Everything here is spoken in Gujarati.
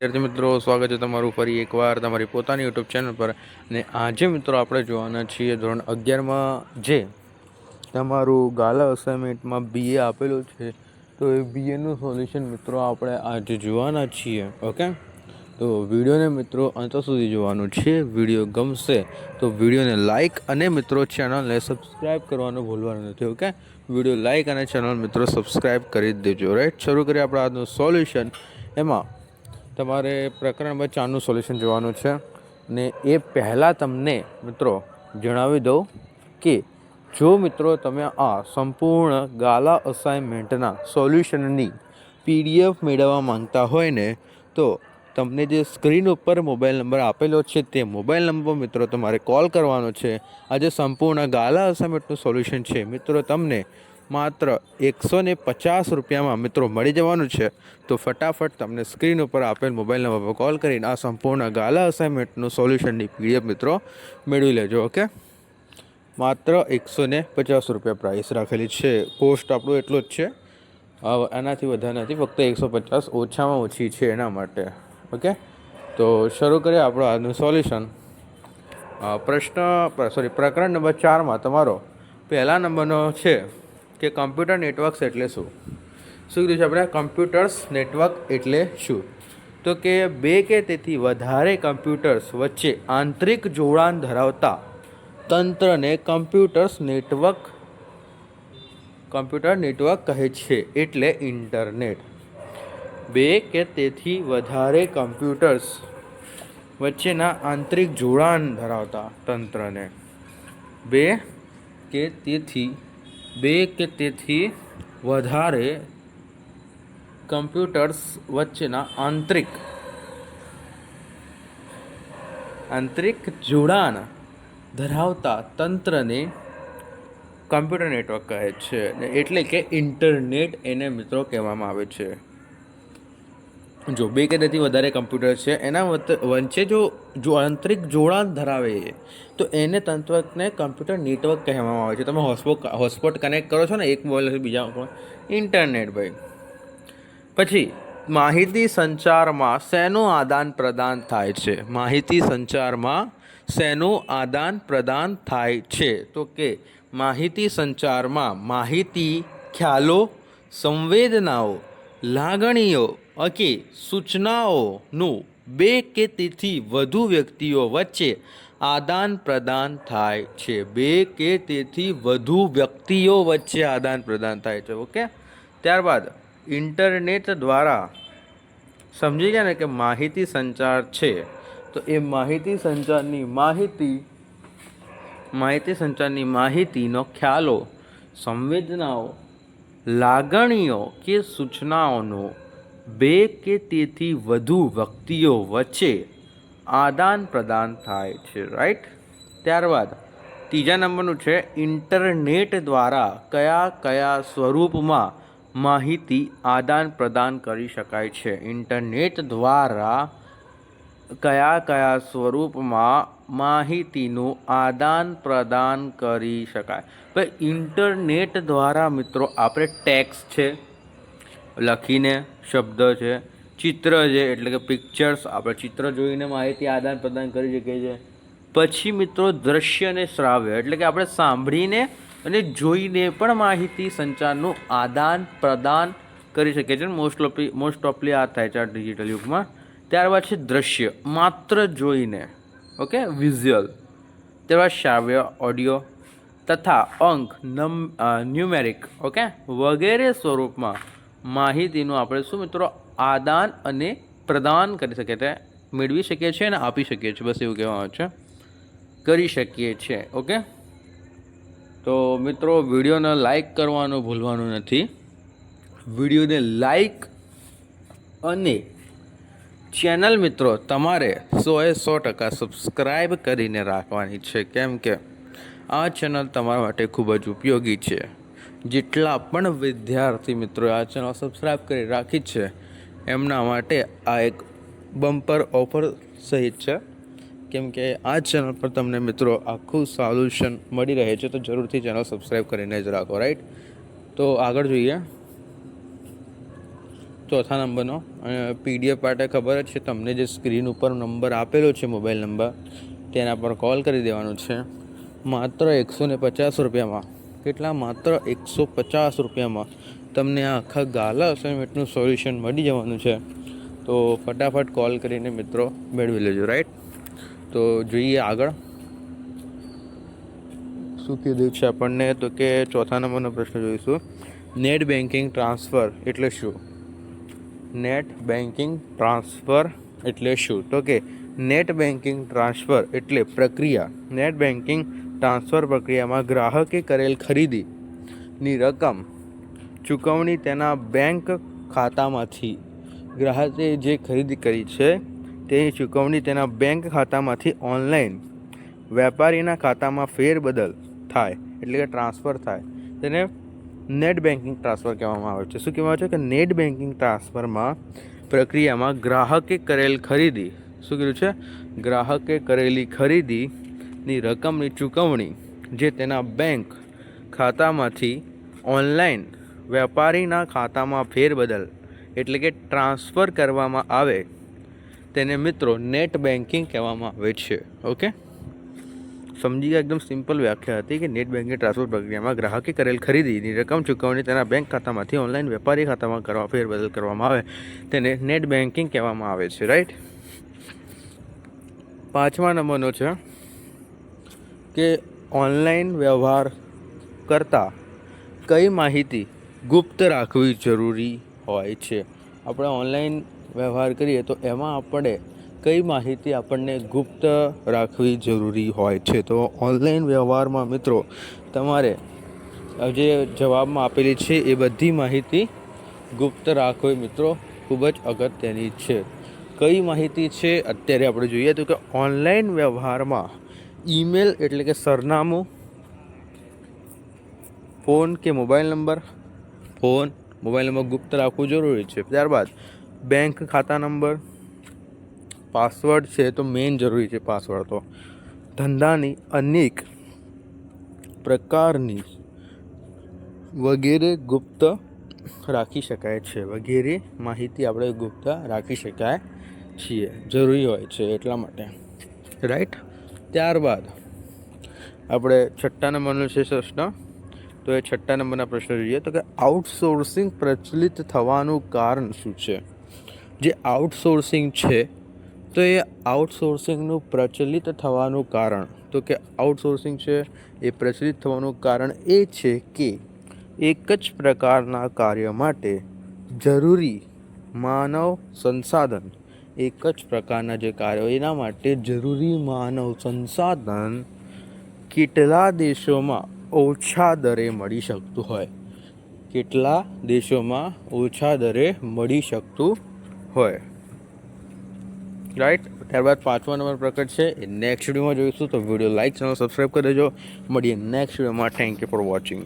વિદ્યાર્થી મિત્રો, સ્વાગત છે તમારું ફરી એકવાર તમારી પોતાની યુટ્યુબ ચેનલ પર. અને આજે મિત્રો આપણે જોવાના છીએ ધોરણ અગિયારમાં જે તમારું ગાલા અસાઇનમેન્ટમાં બીએ આપેલું છે. તો એ બીએનું સોલ્યુશન મિત્રો આપણે આજે જોવાના છીએ ઓકે તો વિડીયોને મિત્રો અંત સુધી જોવાનું છે. વીડિયો ગમશે તો વિડીયોને લાઇક અને મિત્રો ચેનલને સબસ્ક્રાઈબ કરવાનું ભૂલવાનું નથી ઓકે વીડિયો લાઇક અને ચેનલ મિત્રો સબસ્ક્રાઈબ કરી દેજો રાઈટ શરૂ કરીએ આપણે આજનું સોલ્યુશન એમાં તમારે પ્રકરણ ચારનું સોલ્યુશન જોવાનું છે. ને એ પહેલાં તમને મિત્રો જણાવી દઉં કે જો મિત્રો તમે આ સંપૂર્ણ ગાલા અસાઇનમેન્ટના સોલ્યુશનની પીડીએફ મેળવવા માંગતા હોય ને, તો તમને જે સ્ક્રીન ઉપર મોબાઈલ નંબર આપેલો છે તે મોબાઈલ નંબર મિત્રો તમારે કોલ કરવાનો છે. આજે સંપૂર્ણ ગાલા અસાઇનમેન્ટનું સોલ્યુશન છે, મિત્રો તમને માત્ર એકસો ને પચાસ રૂપિયામાં મિત્રો મળી જવાનું છે. તો ફટાફટ તમને સ્ક્રીન ઉપર આપેલ મોબાઈલ નંબર પર કોલ કરીને આ સંપૂર્ણ ગાલા અસાઇનમેન્ટનું સોલ્યુશનની પીડીએફ મિત્રો મેળવી લેજો, ઓકે? માત્ર એકસો ને પચાસ રૂપિયા પ્રાઇસ રાખેલી છે. કોસ્ટ આપણું એટલું જ છે. આનાથી વધારે નથી ફક્ત એકસો પચાસ ઓછામાં ઓછી છે એના માટે, ઓકે? તો શરૂ કરીએ આપણું આજનું સોલ્યુશન પ્રશ્ન સોરી પ્રકરણ નંબર ચારમાં તમારો પહેલા નંબરનો છે. કે કમ્પ્યુટર નેટવર્ક્સ એટલે શું? શું કીધું છે આપણે? કમ્પ્યુટર્સ નેટવર્ક એટલે શું? તો કે બે કે તેથી વધારે કમ્પ્યુટર્સ વચ્ચે આંતરિક જોડાણ ધરાવતા તંત્રને કમ્પ્યુટર્સ નેટવર્ક કમ્પ્યુટર નેટવર્ક કહે છે, એટલે ઇન્ટરનેટ બે કે તેથી વધારે કમ્પ્યુટર્સ વચ્ચેના આંતરિક જોડાણ ધરાવતા તંત્રને. બે કે તેથી બે કે તેથી વધારે કમ્પ્યુટર્સ વચ્ચેના આંતરિક આંતરિક જોડાણ ધરાવતા તંત્રને કમ્પ્યુટર નેટવર્ક કહે છે એટલે કે ઇન્ટરનેટ એને મિત્રો કહેવામાં આવે છે. જો, બે કે તેથી વધારે કમ્પ્યુટર છે, એના વંચે જો જો આંતરિક જોડાણ ધરાવે તો એને તંત્રને કમ્પ્યુટર નેટવર્ક કહેવામાં આવે છે. તમે હોસ્પોટ હોટસ્પોટ કનેક્ટ કરો છો ને, એક મોબાઈલથી બીજા મોબાઈલ ઇન્ટરનેટ ભાઈ. પછી, માહિતી સંચારમાં શેનું આદાન પ્રદાન થાય છે? માહિતી સંચારમાં શેનું આદાન પ્રદાન થાય છે? તો કે, માહિતી સંચારમાં માહિતી ખ્યાલો, સંવેદનાઓ, લાગણીઓ કે સૂચનાઓનું બે કે તેથી વધુ વ્યક્તિઓ વચ્ચે આદાન પ્રદાન થાય છે. બે કે તેથી વધુ વ્યક્તિઓ વચ્ચે આદાન પ્રદાન થાય છે. ઓકે? ત્યારબાદ ઇન્ટરનેટ દ્વારા સમજી ગયા ને કે માહિતી સંચાર છે. તો એ માહિતી સંચારની માહિતી માહિતી સંચારની માહિતીનો ખ્યાલો, સંવેદનાઓ, લાગણીઓ કે સૂચનાઓનો બે કે તેથી વધુ વ્યક્તિઓ વચ્ચે આદાન પ્રદાન થાય છે રાઈટ ત્યારબાદ ત્રીજા નંબરનું છે, ઇન્ટરનેટ દ્વારા કયા કયા સ્વરૂપમાં માહિતી આદાન પ્રદાન કરી શકાય છે? ઇન્ટરનેટ દ્વારા કયા કયા સ્વરૂપમાં માહિતીનું આદાન પ્રદાન કરી શકાય? ભાઈ, ઇન્ટરનેટ દ્વારા મિત્રો, આપણે ટેક્સ છે લખીને શબ્દ છે, ચિત્ર છે, એટલે કે પિક્ચર્સ આપણે ચિત્ર જોઈને માહિતી આદાન પ્રદાન કરી શકીએ છીએ. પછી મિત્રો દ્રશ્ય અને શ્રાવ્ય, એટલે કે આપણે સાંભળીને અને જોઈને પણ માહિતી સંચારનું આદાન પ્રદાન કરી શકીએ છીએ. મોસ્ટ ઓફલી મોસ્ટ ઓફલી આ થાય છે આ ડિજિટલ યુગમાં. ત્યારબાદ છે દ્રશ્ય, માત્ર જોઈને ઓકે વિઝ્યુઅલ ત્યારબાદ શ્રાવ્ય ઓડિયો તથા અંક નમ ન્યુમેરિક ઓકે વગેરે સ્વરૂપમાં. માહિતીનું આપણે શું મિત્રો આદાન અને પ્રદાન કરી શકીએ છીએ? મેળવી શકીએ છીએ અને આપી શકીએ છીએ. બસ એવું કહેવામાં આવે છે. કરી શકીએ છીએ, ઓકે? તો મિત્રો વિડીયોને લાઈક કરવાનું ભૂલવાનું નથી. વિડીયોને લાઈક અને ચેનલ મિત્રો તમારે સોએ સો ટકા સબસ્ક્રાઈબ કરીને રાખવાની છે. કેમ કે આ ચેનલ તમારા માટે ખૂબ જ ઉપયોગી છે. જેટલા પણ વિદ્યાર્થી મિત્રો આ ચેનલ સબસ્ક્રાઈબ કરી રાખી છે, એમના માટે આ એક બમ્પર ઓફર સહિત છે. કેમ કે આ ચેનલ પર તમને મિત્રો આખું સોલ્યુશન મળી રહે છે, તો જરૂરથી ચેનલ સબસ્ક્રાઈબ કરીને જ રાખો રાઈટ તો આગળ જોઈએ. ચોથા નંબરનો, અને પીડીએફ માટે ખબર જ છે, તમને જે સ્ક્રીન ઉપર નંબર આપેલો છે મોબાઈલ નંબર તેના પર કોલ કરી દેવાનો છે. માત્ર એકસો ને પચાસ રૂપિયામાં. કેટલા માત્ર એકસો પચાસ રૂપિયામાં તમને આ આખા ગાલા અસાઇનમેન્ટનું સોલ્યુશન મળી જવાનું છે. તો ફટાફટ કોલ કરીને મિત્રો મેળવી લેજો રાઈટ તો જોઈએ આગળ. શું કીધું છે આપણને? તો કે ચોથા નંબરનો પ્રશ્ન જોઈશું. નેટ બેન્કિંગ ટ્રાન્સફર એટલે શું? નેટ બેન્કિંગ ટ્રાન્સફર એટલે શું? તો કે નેટ બેન્કિંગ ટ્રાન્સફર એટલે પ્રક્રિયા. નેટ બેન્કિંગ ટ્રાન્સફર પ્રક્રિયામાં ગ્રાહકે કરેલ ખરીદીની રકમ ચૂકવણી તેના બેંક ખાતામાંથી. ગ્રાહકે જે ખરીદી કરી છે તેની ચૂકવણી તેના બેંક ખાતામાંથી ઓનલાઈન. વેપારીના ખાતામાં ફેરબદલ થાય એટલે કે ટ્રાન્સફર થાય. તેને નેટ બેન્કિંગ ટ્રાન્સફર કહેવામાં આવે છે. શું કહેવામાં આવે છે? કે નેટ બેન્કિંગ ટ્રાન્સફરમાં પ્રક્રિયામાં ગ્રાહકે કરેલ ખરીદી. શું કર્યું છે? ગ્રાહકે કરેલી ખરીદીની રકમની ચૂકવણી જે તેના બેંક ખાતામાંથી ઓનલાઈન વેપારીના ખાતામાં ફેરબદલ એટલે કે ટ્રાન્સફર કરવામાં આવે, તેને મિત્રો નેટ બેન્કિંગ કહેવામાં આવે છે. ઓકે સમજી ગયા? એકદમ સિમ્પલ વ્યાખ્યા હતી કે નેટ બેન્કિંગ ટ્રાન્સફર પ્રક્રિયામાં ગ્રાહકે કરેલ ખરીદીની રકમ ચૂકવણી તેના બેંક ખાતામાંથી ઓનલાઈન વેપારી ખાતામાં કરવા ફેરબદલ કરવામાં આવે, તેને નેટ બેન્કિંગ કહેવામાં આવે છે રાઈટ પાંચમા નંબરનો છે કે ઓનલાઈન વ્યવહાર કરતાં કઈ માહિતી ગુપ્ત રાખવી જરૂરી હોય છે? આપણે ઓનલાઈન વ્યવહાર કરીએ તો એમાં આપણે કઈ માહિતી આપણને ગુપ્ત રાખવી જરૂરી હોય છે? તો ઓનલાઈન વ્યવહારમાં મિત્રો, તમારે જે જવાબમાં આપેલી છે એ બધી માહિતી ગુપ્ત રાખવી મિત્રો, ખૂબ જ અગત્યની છે. કઈ માહિતી છે? અત્યારે આપણે જોઈએ તો કે ઓનલાઈન વ્યવહારમાં ઈમેલ એટલે કે સરનામું ફોન કે mobile number phone mobile number ગુપ્ત રાખવું જરૂરી છે. ત્યારબાદ બેંક ખાતા નંબર પાસવર્ડ છે તો મેઇન જરૂરી છે પાસવર્ડ તો. ધંધાની અનેક પ્રકારની વગેરે ગુપ્ત રાખી શકાય છે. વગેરે માહિતી આપણે ગુપ્ત રાખી શકાય છીએ. જરૂરી હોય છે એટલા માટે. રાઈટ ત્યારબાદ આપણે છઠ્ઠા નંબરનો છે પ્રશ્ન. તો એ છઠ્ઠા નંબરના પ્રશ્ન જોઈએ. તો કે આઉટસોર્સિંગ પ્રચલિત થવાનું કારણ શું છે? જે આઉટસોર્સિંગ છે, તો એ આઉટસોર્સિંગનું પ્રચલિત થવાનું કારણ. તો કે આઉટસોર્સિંગ છે, એ પ્રચલિત થવાનું કારણ એ છે કે એક જ પ્રકારના કાર્ય માટે જરૂરી માનવ સંસાધન એક જ પ્રકારના જે કાર્યો, એના માટે જરૂરી માનવ સંસાધન કેટલા દેશોમાં ઓછા દરે મળી શકતું હોય? કેટલા દેશોમાં ઓછા દરે મળી શકતું હોય? રાઈટ ત્યારબાદ પાંચમા નંબર પ્રકટ છે. એ નેક્સ્ટ વિડીયોમાં જોઈશું તો વીડિયો લાઈક ચેનલ સબસ્ક્રાઈબ કરી દેજો. મળીએ નેક્સ્ટ વિડીયોમાં થેન્ક યુ ફોર વોચિંગ